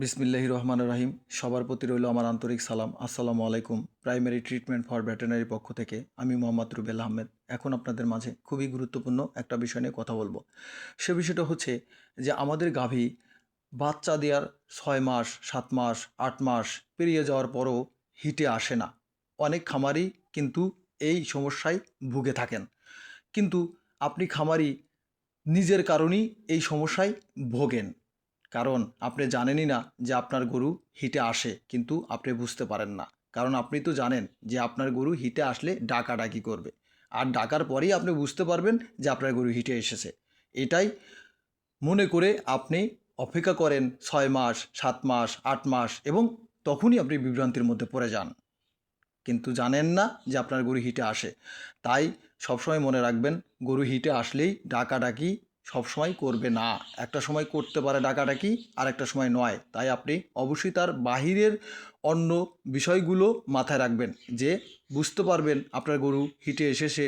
বিসমিল্লাহি রহমান রাহিম। সবার প্রতি রইল আমার আন্তরিক সালাম। আসসালামু আলাইকুম। প্রাইমারি ট্রিটমেন্ট ফর ভেটেনারি পক্ষ থেকে আমি মোহাম্মদ রুবেল আহমেদ। এখন আপনাদের মাঝে খুবই গুরুত্বপূর্ণ একটা বিষয় নিয়ে কথা বলব। সে বিষয়টা হচ্ছে যে আমাদের গাভী বাচ্চা দেওয়ার ছয় মাস, সাত মাস, আট মাস পেরিয়ে যাওয়ার পরও হিটে আসে না। অনেক খামারি কিন্তু এই সমস্যায় ভুগে থাকেন। কিন্তু আপনি খামারি নিজের কারণেই এই সমস্যায় ভোগেন। কারণ আপনি জানেনই না যে আপনার গরু হিটে আসে, কিন্তু আপনি বুঝতে পারেন না। কারণ আপনি তো জানেন যে আপনার গরু হিটে আসলে ডাকাডাকি করবে। আর ডাকার পরেই আপনি বুঝতে পারবেন যে আপনার গরু হিটে এসেছে। এটাই মনে করে আপনি অপেক্ষা করেন ছয় মাস, সাত মাস, আট মাস এবং তখনই আপনি বিভ্রান্তির মধ্যে পড়ে যান। কিন্তু জানেন না যে আপনার গরু হিটে আসে। তাই সবসময় মনে রাখবেন, গরু হিটে আসলেই ডাকাডাকি সবসময় করবে না। একটা সময় করতে পারে ডাকাডাকি আর একটা সময় নয়। তাই আপনি অবশ্যই তার বাহিরের অন্য বিষয়গুলো মাথায় রাখবেন যে বুঝতে পারবেন আপনার গরু হিটে এসেছে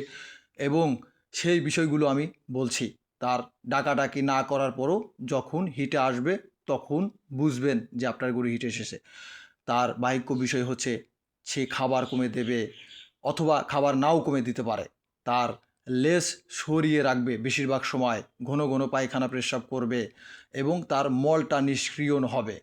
এবং সেই বিষয়গুলো আমি বলছি। তার ডাকাডাকি না করার পরও যখন হিটে আসবে তখন বুঝবেন যে আপনার গরু হিটে এসেছে। তার বাহিক্য বিষয় হচ্ছে সে খাবার কমে দেবে অথবা খাবার নাও কমে দিতে পারে। তার লেস সরিয়ে রাখবে বেশিরভাগ সময়। ঘন ঘন পায়খানা প্রস্রাব করবে এবং তার মলটা নিষ্ক্রিয় হবে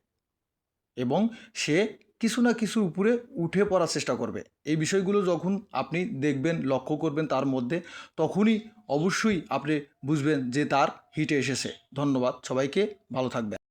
এবং সে কিছু না কিছু উপরে উঠে পড়ার চেষ্টা করবে। এই বিষয়গুলো যখন আপনি দেখবেন, লক্ষ্য করবেন তার মধ্যে, তখনই অবশ্যই আপনি বুঝবেন যে তার হিটে এসেছে। ধন্যবাদ সবাইকে, ভালো থাকবেন।